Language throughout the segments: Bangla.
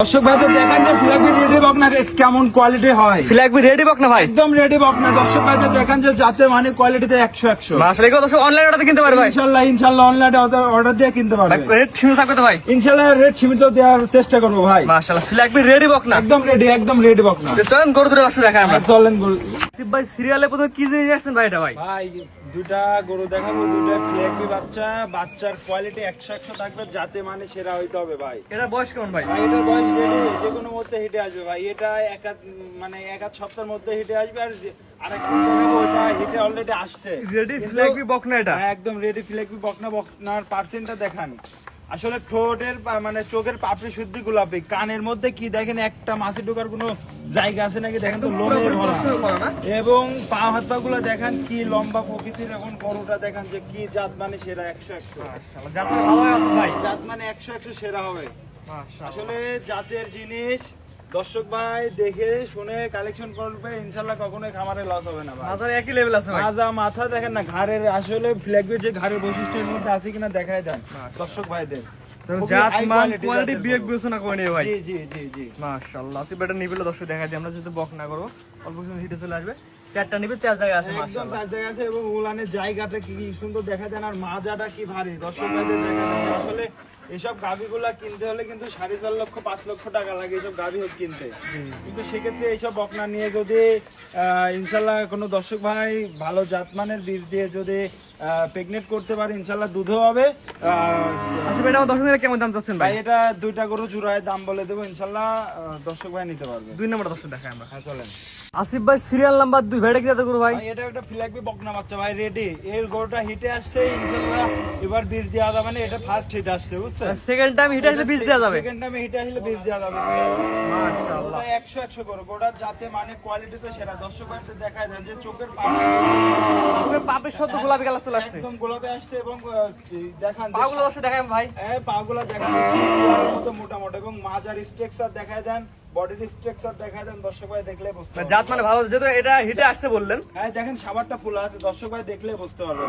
দর্শক ভাই তো দেখেন যে ফ্ল্যাগবি রেডি বকনা কেমন কোয়ালিটি হয়। ফ্ল্যাগ রেডি বক না ভাই? একদম রেডি বকনা দর্শক ভাই তো দেখেন যে যাতে মানে কোয়ালিটিতে একশো একশো। আসলে এগুলো দর্শক অনলাইন অর্ডার কিনতে পারে ভাই। ইনশাল্লাহ ইনশাল্লাহ অনলাইনে অর্ডার দিয়ে কিনতে পারবে। রেট সীমিত থাকবে তো ভাই? ইনশাল্লাহ রেট সীমিত দেওয়ার চেষ্টা করব ভাই। ফ্ল্যাগ রেডি বক না। একদম রেডি একদম রেডি বকনা চলেন গরু দুটো দর্শক দেখাই আমরা। চলেন গরু- ভাই সিরিয়ালে প্রথমে কি জিনিস আসছেন ভাই এটা ভাই? ভাই দুটা গরু দেখাবো দুটা ফ্ল্যাগবি বাচ্চা বাচ্চার কোয়ালিটি একশো একশো থাকবে যাতে মানে সেরা হইতে হবে ভাই। এটা বয়স কেমন ভাই? এটা বয়স রেডি যে কোনো মধ্যে হিটে আসবে ভাই। এটা এক মানে এক আধ সপ্তাহের মধ্যে হিটে আসবে আর আরেকটা দেখাবো ওটা হিটে অলরেডি আসছে। রেডি কিন্তু- ফ্ল্যাগ বক না এটা? হ্যাঁ, একদম রেডি ফ্ল্যাগবি বকনা বকনার পার্সেন্টটা দেখান। আসলে ঠোঁটের মানে চোখের পাপড়ি শুদ্ধি গোলাপি। কানের মধ্যে কি দেখেন একটা মাছি ঢোকার কোনো জায়গা আছে নাকি? দেখেন তো লোমে ভরা প্রশ্ন করো না? এবং পা হাত পা গুলা দেখেন কি লম্বা প্রকৃতির এখন গরুটা দেখেন যে কি জাত মানে সেরা একশো একশো। ভাই। জাত মানে একশো একশো সেরা হবে। আসলে জাতের জিনিস দর্শক ভাই দেখে শুনে কালেকশন করবে ইনশাল্লাহ কখনোই খামারে লস হবে না মাথার একই লেভেল আছে মাজা মাথা দেখেন না ঘাড়ের আসলে ফ্ল্যাগের যে ঘাড়ের বৈশিষ্ট্যের মধ্যে আছে কিনা দেখায় দেন দর্শক ভাইদের। জাত মান কোয়ালিটি বিবেক বিবেচনা করে নিয়ে ভাই। জি জি জি জি। মাশাআল্লাহ আসিফ এটা নিবিলে দর্শক দেখা দিই আমরা যদি বক না করব অল্প কিছু হিটে চলে আসবে। চারটা নিবে চার জায়গায় আছে একদম জায়গা আছে এবং উলানের জায়গাটা কি কি সুন্দর দেখা যায় আর মাজাটা কি ভারী? দর্শক ভাইদের দেখা আসলে এসব গাভিগুলা কিনতে হলে কিন্তু সাড়ে চার লক্ষ, পাঁচ লক্ষ টাকা লাগে এসব গাভি হোক কিনতে। কিন্তু সেক্ষেত্রে এইসব বকনা নিয়ে যদি ইনশাল্লাহ কোনো দর্শক ভাই ভালো জাতমানের বীজ দিয়ে যদি প্রেগনেট করতে পারে ইনশাল্লাহ দুধও হবে। আসিফ এটা দর্শক নিলে কেমন দাম চাচ্ছেন ভাই ভাই? এটা দুইটা গরু জোড়ায় দাম বলে দেবো ইনশাল্লাহ দর্শক ভাই নিতে পারবে। দুই নম্বর দর্শক দেখাই আমরা। হ্যাঁ চলেন। আসিফ ভাই সিরিয়াল নাম্বার দুই। ভাইটা কি করব ভাই? ভাই এটা একটা ফ্ল্যাগবি বকনা বাচ্চা ভাই রেডি এর গরুটা হিটে আসছে ইনশাল্লাহ এবার বীজ দেওয়া যাবে না এটা ফার্স্ট হিট আসছে বুঝছেন? সেকেন্ড টাইম হিটে আসলে বীজ দেওয়া যাবে। সেকেন্ড টাইমে হিটে আসলে বীজ দেওয়া যাবে। মাশাআল্লাহ। একশো একশো করো গোটা যাতে মানে কোয়ালিটি তো সেরা। দর্শক ভাইদের দেখায় দেন যে চোখের পাপড়ি পাপের সদ্য গোলাপি কালার চলে আসছে। একদম গোলাপি আসছে এবং দেখান পাগুলো আছে দেখাই ভাই। হ্যাঁ পাগুলা দেখান। মতো মোটা মোটা এবং মাজার স্ট্রাকচার দেখায় দেন। বডির স্ট্রাকচার দেখায় দেন দর্শক ভাই দেখলে বুঝতে পারবে। জাত মানে ভালো যেহেতু এটা হিটে আসছে বললেন। হ্যাঁ দেখেন সাবারটা ফুলা আছে দর্শক ভাই দেখলে বুঝতে পারবে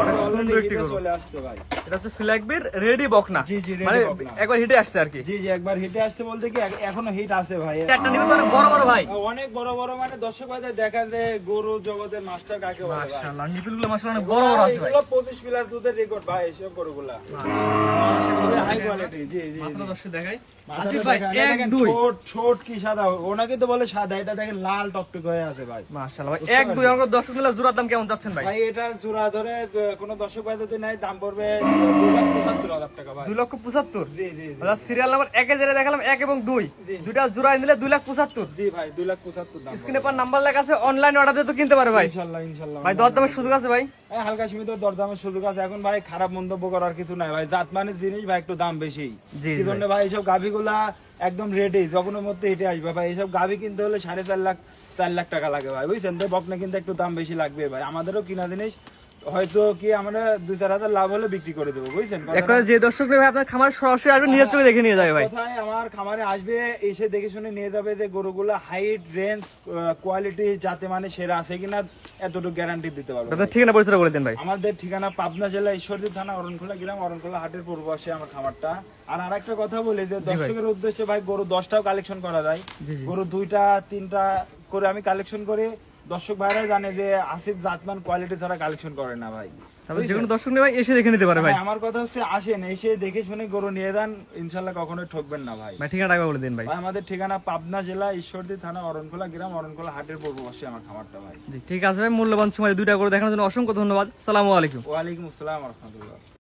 অনেক সুন্দর একটি হিটে চলে আসছে ভাই। এটা হচ্ছে ফ্ল্যাগবির রেডি বকনা জি, জি, মানে একবার হিটে আসছে আর কি। জি জি একবার হিটে আসছে বলতে কি এখনও হিট আছে ভাই। চারটা নিবে অনেক বড় বড় ভাই। অনেক বড় বড় মানে দর্শক ভাইদের দেখা যায় গরু জগতের মাস্টার কাকে বলে ভাই। মাশাআল্লাহ নিপিলগুলো মাশাআল্লাহ অনেক বড় বড় আছে ভাই। এগুলো 25 প্লাস দুধের রেকর্ড ভাই এসব গরুগুলা। হাই কোয়ালিটি জি জি মাত্র দর্শক দেখাই। আসিফ ভাই দেখেন, এক দেখেন, দুই। ছোট ছোট কি সাদা? ওনাকে তো বলে সাদা এটা দেখেন লাল টকটক হয়ে আছে ভাই। মাশাআল্লাহ ভাই এক দুই আমার দর্শক নিলে জোড়ার দাম কেমন যাচ্ছেন ভাই? ভাই এটা চূড়া ধরে কোনো দর্শক ভাই যদি নাই দাম পড়বে দুই লাখ পঁচাত্তর হাজার টাকা ভাই। দুই লক্ষ পঁচাত্তর? জি জি জি। সিরিয়াল নাম্বার একে যেটা দেখালাম এক এবং দুই। দুইটা জোড়ায় নিলে দুই লাখ পঁচাত্তর। জি ভাই দুই লাখ পঁচাত্তর দাম স্ক্রিনে পর নাম্বার লেখা আছে অনলাইন অর্ডার দিয়ে তো কিনতে পারে ভাই। ইনশাল্লাহ ইনশাল্লাহ ভাই দর সুযোগ আছে ভাই? হ্যাঁ, হালকা সীমিত দরদামের সুযোগ আছে। এখন ভাই খারাপ মন্তব্য করার কিছু নাই ভাই। জাত মানে জিনিস ভাই একটু দাম বেশি। জি, কি জন্য ভাই এইসব গাভিগুলা একদম রেডি যখনের মধ্যে হেঁটে আসবে। ভাই, এইসব গাভি কিনতে হলে সাড়ে চার লাখ চার লাখ টাকা লাগে ভাই, বুঝছেন? তো বকনা কিন্তু একটু দাম বেশি লাগবে ভাই। আমাদেরও কিনা জিনিস হয়তো কি আমরা দুই চার হাজার লাভ হলে বিক্রি করে দেবো বুঝছেন? এখন যে দর্শক নেবে আপনার খামার সরাসরি আসবে নিজের চোখে দেখে নিয়ে যাবে ভাই। কোথায় আমার খামারে আসবে এসে দেখে শুনে নিয়ে যাবে যে গরুগুলা হাইট রেঞ্জ কোয়ালিটি যাতে মানে সেরা আছে কিনা এতটুকু গ্যারান্টি দিতে পারব আপনার ঠিকানা পরিচয় বলে দেন ভাই। আমাদের ঠিকানা পাবনা জেলা ঈশ্বরদী থানা অরণখোলা গ্রাম অরণখোলা হাটের পূর্ব পাশে আমার খামারটা। আর আরেকটা কথা বলি যে দর্শকের উদ্দেশ্যে ভাই গরু দশটাও কালেকশন করা যায়। গরু দুইটা তিনটা করে আমি কালেকশন করে। দর্শক ভাইরা জানে যে আসিফ জাতমান কোয়ালিটি ছাড়া কালেকশন করে না ভাই। যে কোনো দর্শক নেবে ভাই এসে দেখে নিতে পারে ভাই। ভাই, আমার কথা হচ্ছে আসেন এসে দেখে শুনে গরু নিয়ে যান ইনশাল্লাহ কখনোই ঠকবেন না ভাই। ভাই ঠিকানা বলে দিন ভাই। ভাই আমাদের ঠিকানা পাবনা জেলা ঈশ্বরদী থানা অরণখোলা গ্রাম অরণখোলা হাটের পূর্ব পাশে আমার খামারটা ভাই। ঠিক আছে ভাই মূল্যবান সময় দুইটা করে দেখানোর জন্য অসংখ্য ধন্যবাদ। সালামু আলাইকুম। ওয়ালাইকুম আসসালাম রহমতুল্লাহ।